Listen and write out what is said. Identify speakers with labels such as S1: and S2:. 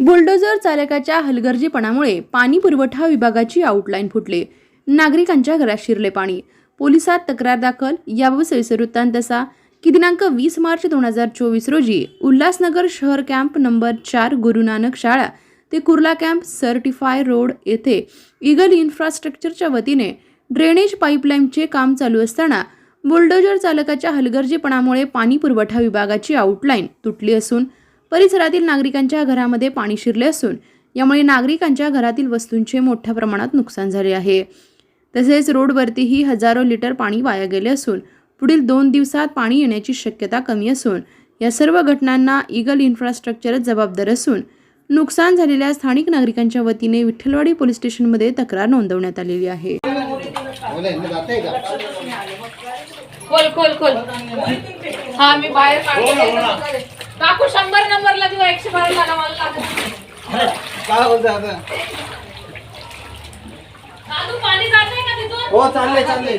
S1: Bulldozer चालकाच्या हलगर्जीपणामुळे पाणी पुरवठा विभागाची आउटलाईन फुटली. नागरिकांच्या घरात शिरले पाणी. पोलिसात तक्रार दाखल. याबाबत सविस्तर वृत्तांत असा की दिनांक वीस मार्च दोन हजार चोवीस रोजी उल्हासनगर शहर कॅम्प नंबर चार गुरुनानक शाळा ते कुर्ला कॅम्प सर्टिफाय रोड येथे इगल इन्फ्रास्ट्रक्चरच्या वतीने ड्रेनेज पाईपलाईनचे काम चालू असताना बुलडोजर चालकाच्या हलगर्जीपणामुळे पाणी पुरवठा विभागाची आउटलाईन तुटली असून परिसरातील नागरिकांच्या घरामध्ये पाणी शिरले असून यामुळे नागरिकांच्या घरातील वस्तूंचे मोठ्या प्रमाणात नुकसान झाले आहे. तसेच रोडवरतीही हजारो लिटर पाणी वाया गेले असून पुढील दोन दिवसात पाणी येण्याची शक्यता कमी असून या सर्व घटनांना इगल इन्फ्रास्ट्रक्चरच जबाबदार असून नुकसान झालेल्या स्थानिक नागरिकांच्या वतीने विठ्ठलवाडी पोलीस स्टेशनमध्ये तक्रार नोंदवण्यात आलेली आहे.
S2: खोल खोल खोल. हा मी बाहेर नंबरला किंवा एकशे बाराला मला लागत
S3: काय बोलतोय आता?
S2: दादू पाणी जातंय का तिथून?
S3: हो चाललंय चाललंय.